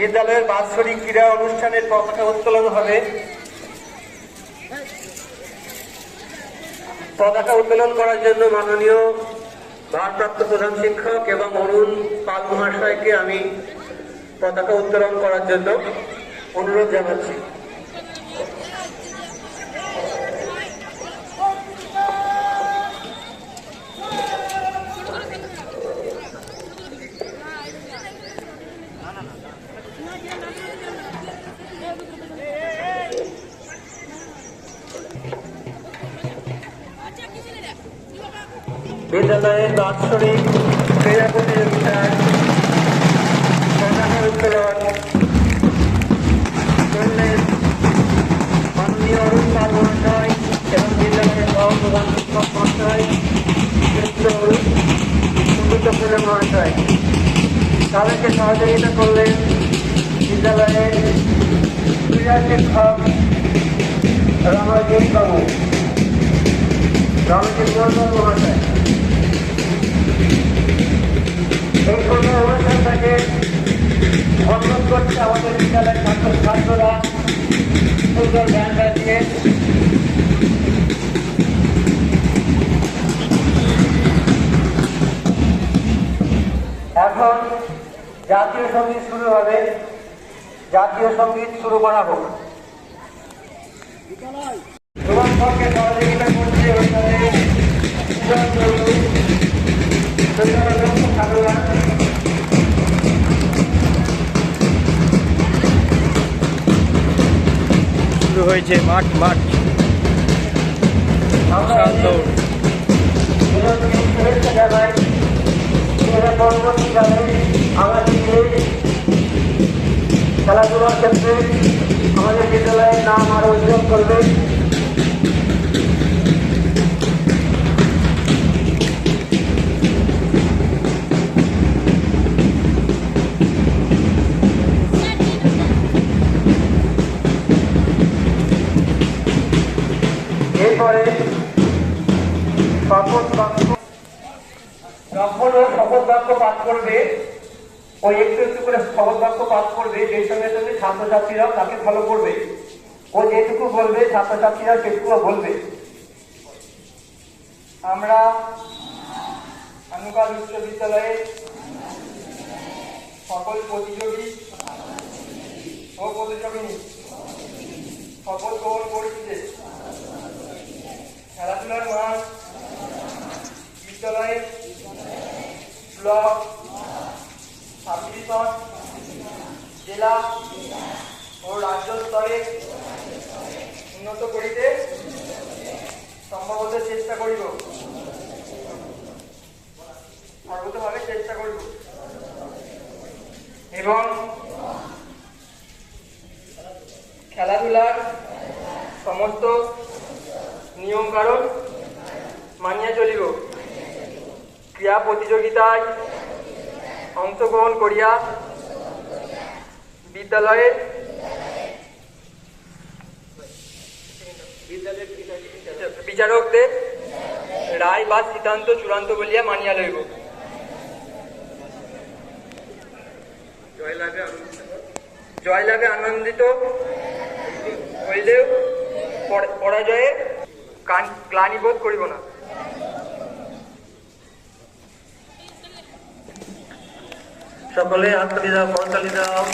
বিদ্যালয়ের বাৎসরিক ক্রীড়া অনুষ্ঠানের পতাকা উত্তোলন হবে। পতাকা উত্তোলন করার জন্য মাননীয় ভারপ্রাপ্ত প্রধান শিক্ষক এবং অরুণ পাল মহাশয়কে আমি পতাকা উত্তোলন করার জন্য অনুরোধ জানাচ্ছি। বিদ্যালয়ের বাৎসরিক ক্রীড়া মহাশয় এবং বিদ্যালয়ের সুন্দর তাদেরকে সহযোগিতা করলেন বিদ্যালয়ের ক্রীড়া শিক্ষক রমজিৎ বাবু। বর্মন মহাশয় এই কোনো অনুষ্ঠানটাকে অনুরোধ করছে আমাদের বিদ্যালয়ের ছাত্র ছাত্ররা। সুন্দর গান বাজিয়ে এখন জাতীয় সংগীত শুরু হবে। জাতীয় সংগীত শুরু করা হোক। শুরু হয়েছে মাঠ মাঠ। খেলাধুলার ক্ষেত্রে আমাদের বিদ্যালয়ের নাম আরও উজ্জ্বল করবে। এরপরে শপথ বাক্য যখন ও শপথ পাঠ করবে ওই একটু একটু করে শপথ পাঠ করবে সেই সঙ্গে সঙ্গে ছাত্রছাত্রীরাও তাকে ফলো করবে। ও যেটুকু বলবে, ছাত্রছাত্রীরা সেটুকুও বলবে। আমরা আনুকাল উচ্চ সকল প্রতিযোগী ও প্রতিযোগিনী শপথ গ্রহণ করেছি খেলাধুলার মাঠ বিদ্যালয়ে ব্লক সাব জেলা ও রাজ্য স্তরে উন্নত করিতে সম্ভবত চেষ্টা করিব। সর্বতভাবে চেষ্টা করিব। এবং খেলাধুলার সমস্ত নিয়ম কারণ মানিয়া চলিব। ক্রীড়া প্রতিযোগিতায় অংশগ্রহণ করিয়া বিদ্যালয়ে বিচারকদের রায় বা সিদ্ধান্ত চূড়ান্ত বলিয়া মানিয়া লইব। জয়লাভে আনন্দিত হইলেও পরাজয়ে গ্লানিবোধ করিব না। সকলে দাও করতালি দাও